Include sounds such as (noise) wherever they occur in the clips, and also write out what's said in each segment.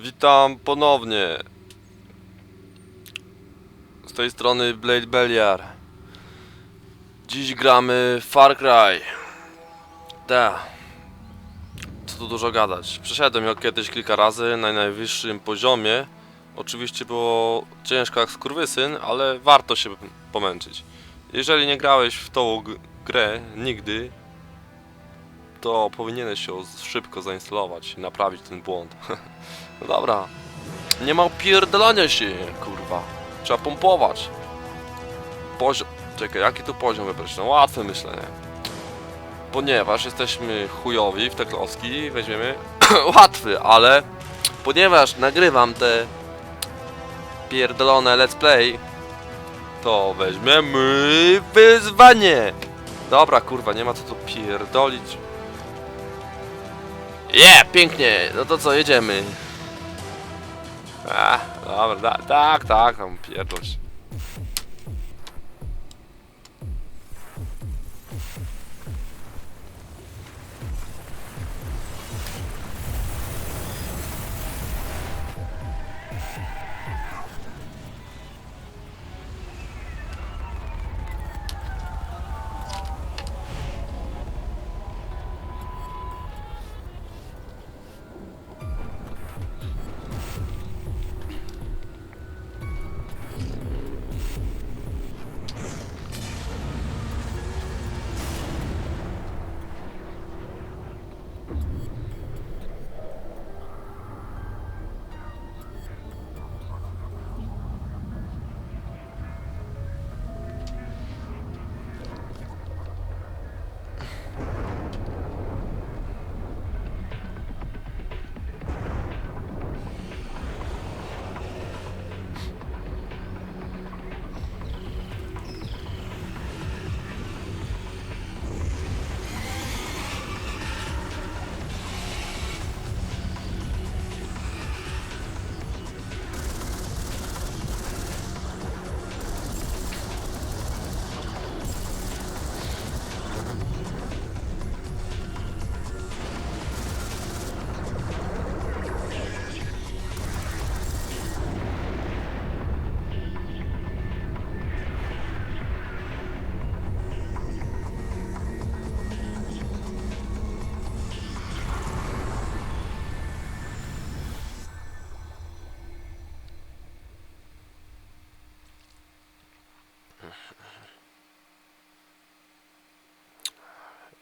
Witam ponownie. Z tej strony Blade Belliar. Dziś gramy Far Cry. Da. Co tu dużo gadać. Przeszedłem ją kiedyś kilka razy na najwyższym poziomie. Oczywiście było ciężko jak skurwysyn, ale warto się pomęczyć. Jeżeli nie grałeś w tą grę nigdy, to powinieneś ją szybko zainstalować i naprawić ten błąd. (laughs) No dobra. Nie ma pierdolania się, kurwa. Trzeba pompować. Poziom. Czekaj, jaki tu poziom wybrać? No łatwe myślę, nie? Ponieważ jesteśmy chujowi w te klocki, weźmiemy (clears throat) łatwy, ale ponieważ nagrywam te pierdolone let's play, to weźmiemy wyzwanie. Dobra, kurwa, nie ma co tu pierdolić. Yeah, pięknie. No to co, jedziemy. A, dobra, da, tak, tak, tam pierdol się.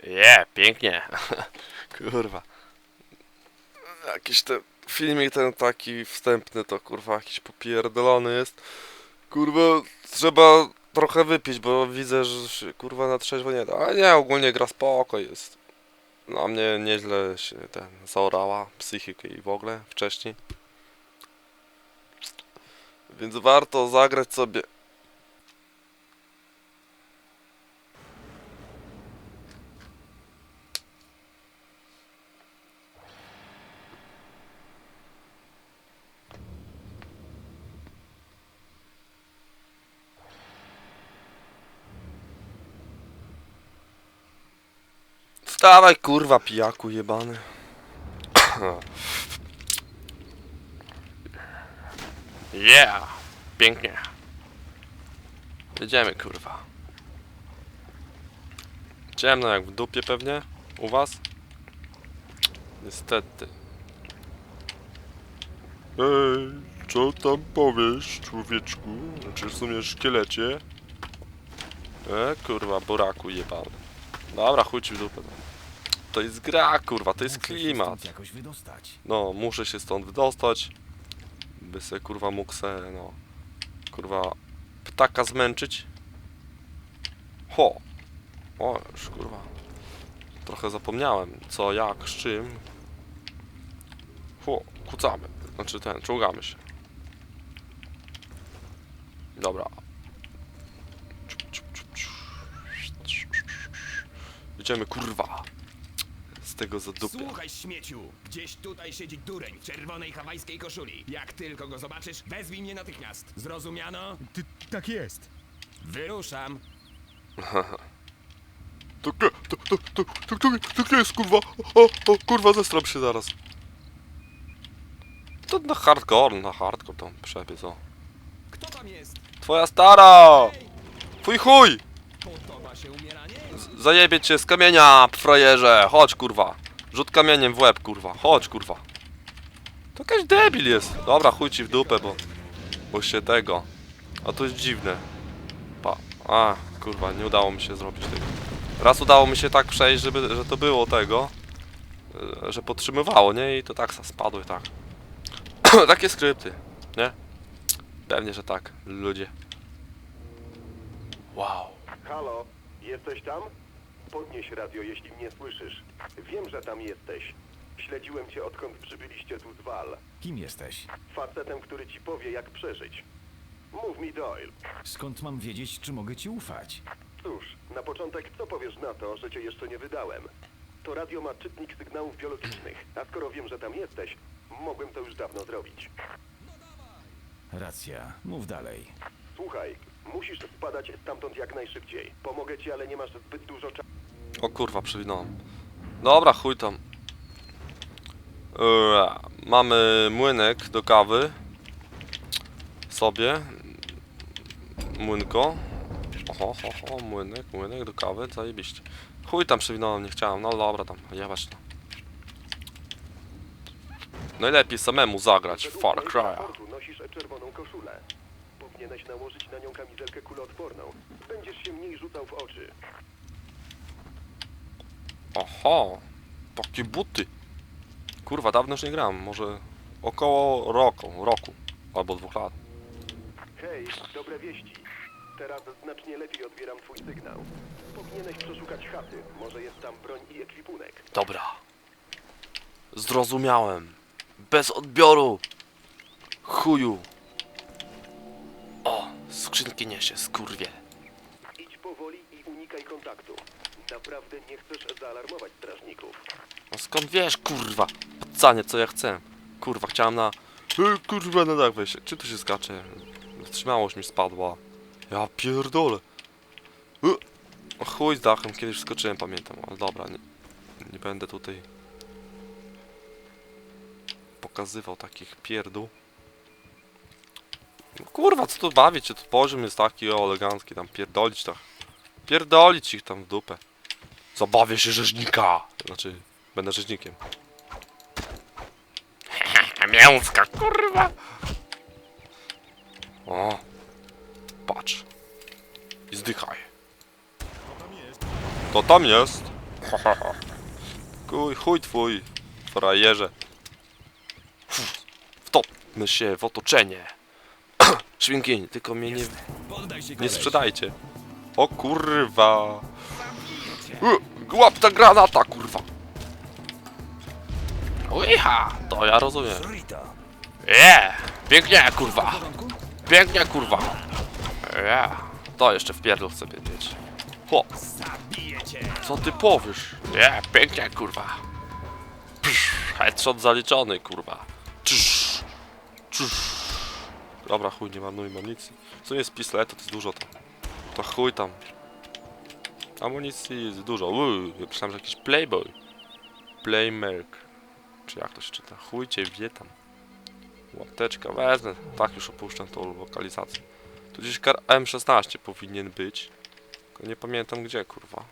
Je, pięknie. (laughs) kurwa. Jakiś ten filmik ten taki wstępny to kurwa jakiś popierdolony jest. Kurwa, trzeba trochę wypić, bo widzę, że się kurwa na trzeźwo nie da. Ale nie, ogólnie gra spoko jest. Na mnie nieźle się ten zaorała psychikę i w ogóle wcześniej. Więc warto zagrać sobie Wstawaj kurwa pijaku jebany. Yeah! Pięknie. Jedziemy kurwa. Ciemno jak w dupie pewnie. U was? Niestety. Ej, co tam powiesz, człowieczku? Znaczy w sumie szkielecie? E, kurwa, buraku jebany. Dobra, chuj ci w dupę. To jest gra, kurwa, to jest klimat. No, muszę się stąd wydostać. By se kurwa mógł se, no. Kurwa, ptaka zmęczyć. Ho! O, już kurwa. Trochę zapomniałem, co, jak, z czym. Ho, kucamy. Znaczy ten, czołgamy się. Dobra. Idziemy, kurwa tego zadupia. Słuchaj, śmieciu! Gdzieś tutaj siedzi dureń w czerwonej hawajskiej koszuli. Jak tylko go zobaczysz, wezwij mnie natychmiast. Zrozumiano? Ty, tak jest. Wyruszam. To gdzie, to, to, to, to, to, to jest kurwa? O, o, kurwa, zestram się zaraz. To na hardcore, na hardcore tam przebiec, o. Kto tam jest? Twoja stara! Twój chuj! Zajebie cię z kamienia, frajerze! Chodź, kurwa! Rzut kamieniem w łeb, kurwa! Chodź, kurwa! To jakaś debil jest! Dobra, chuj ci w dupę, bo... Bo się tego... A to jest dziwne. Pa... A, kurwa, nie udało mi się zrobić tego. Raz udało mi się tak przejść, żeby, że to było tego... e, Że podtrzymywało, nie? I to tak i tak. (clears throat) Takie skrypty, nie? Pewnie, że tak, ludzie. Wow. Halo, jesteś tam? Podnieś radio, jeśli mnie słyszysz. Wiem, że tam jesteś. Śledziłem cię odkąd przybyliście tu z Wal. Kim jesteś? Facetem, który ci powie, jak przeżyć. Mów mi, Doyle. Skąd mam wiedzieć, czy mogę ci ufać? Cóż, na początek co powiesz na to, że cię jeszcze nie wydałem? To radio ma czytnik sygnałów biologicznych, a skoro wiem, że tam jesteś, mogłem to już dawno zrobić. Racja, mów dalej. Słuchaj, musisz spadać stamtąd jak najszybciej. Pomogę ci, ale nie masz zbyt dużo czasu. O kurwa, przewinąłem. Dobra, chuj tam. Eee, mamy młynek do kawy. Sobie. Młynko. Oho, ho, ho, młynek, młynek do kawy, zajebiście. Chuj tam przewinąłem, nie chciałem, no dobra tam, jebać to. Najlepiej samemu zagrać w Far mojego Cry. raportu nosisz czerwoną koszulę. Powinieneś nałożyć na nią kamizelkę kuloodporną. Będziesz się mniej rzucał w oczy. Oho, takie buty. Kurwa, dawno już nie gram, może około roku, roku albo dwóch lat. Hej, dobre wieści. Teraz znacznie lepiej odbieram twój sygnał. Powinieneś przeszukać chaty. Może jest tam broń i ekwipunek. Dobra. Zrozumiałem. Bez odbioru. Chuju. O, skrzynki niesie, skurwie. Idź powoli i unikaj kontaktu. Naprawdę nie chcesz zaalarmować strażników. No skąd wiesz, kurwa? Pacanie, co ja chcę. Kurwa, chciałem na... E, kurwa, na dach wejść. Czy tu się skacze? Wytrzymałość mi spadła. Ja pierdolę. O chuj z dachem, kiedyś wskoczyłem, pamiętam. Ale dobra, nie, nie będę tutaj pokazywał takich pierdół. No Kurwa, co tu bawić? Czy tu poziom jest taki o, elegancki, tam pierdolić tak. Pierdolić ich tam w dupę. Zabawię się rzeźnika! Znaczy, będę rzeźnikiem. (laughs) Mięska, kurwa! O! Patrz. I zdychaj. To tam jest. (laughs) Kuj, chuj twój, frajerze. Wtopmy się w otoczenie. (clears throat) Świnkień, tylko mnie nie, nie sprzedajcie. O kurwa. U, Łap ta granata, kurwa. Ujha, to ja rozumiem. Je, pięknie, kurwa. Pięknie, kurwa. Je, to jeszcze w pierdol chcę mieć. Ho, co ty powiesz? Je, pięknie, kurwa. Psz, headshot zaliczony, kurwa. Cz, cz. Dobra, chuj, nie marnujmy amunicji. Co jest pistolet, to jest dużo tam. To chuj tam. Amunicji jest dużo. Uuu, myślałem, że jakiś playboy. Playmerk. Czy jak to się czyta? Chuj cię wie tam. Łapteczka, wezmę. Tak już opuszczam tą lokalizację. Tu gdzieś kar M16 powinien być. Tylko nie pamiętam gdzie, kurwa.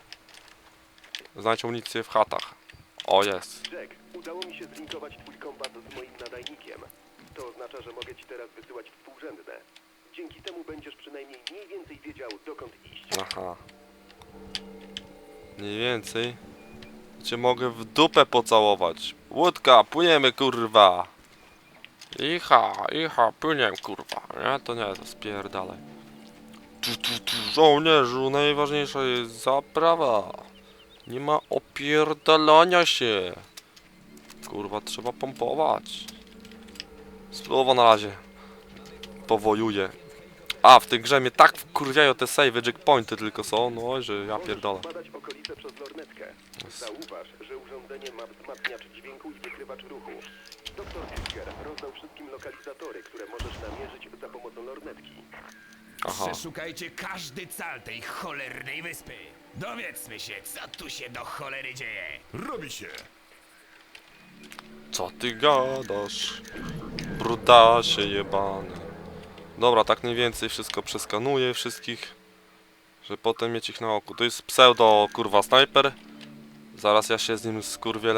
Znajdź amunicję w chatach. O, jest. Jack, udało mi się zlinkować twój kompas z moim nadajnikiem. To oznacza, że mogę ci teraz wysyłać współrzędne. Dzięki temu będziesz przynajmniej mniej więcej wiedział, dokąd iść. Aha. Mniej więcej. Cię mogę w dupę pocałować. Łódka, płyniemy kurwa. Icha, icha, płyniemy kurwa. Nie, to nie, to spierdalaj. Tu, tu, żołnierzu, najważniejsza jest zaprawa. Nie ma opierdalania się. Kurwa, trzeba pompować. Spróbowo na razie. Powojuję. A, w tej grze mnie tak wkurwiają te save, checkpointy tylko są, no, że ja pierdolę. Zauważ, że urządzenie ma wzmacniacz dźwięku i wykrywacz ruchu. Doktor Edgar rozdał wszystkim lokalizatory, które możesz namierzyć za pomocą lornetki. Aha. Przeszukajcie każdy cal tej cholernej wyspy. Dowiedzmy się, co tu się do cholery dzieje. Robi się! Co ty gadasz? Brudasie jebany. Dobra, tak mniej więcej wszystko przeskanuję wszystkich. Że potem mieć ich na oku. To jest pseudo kurwa snajper. Zaraz ja się z nim skurwielę.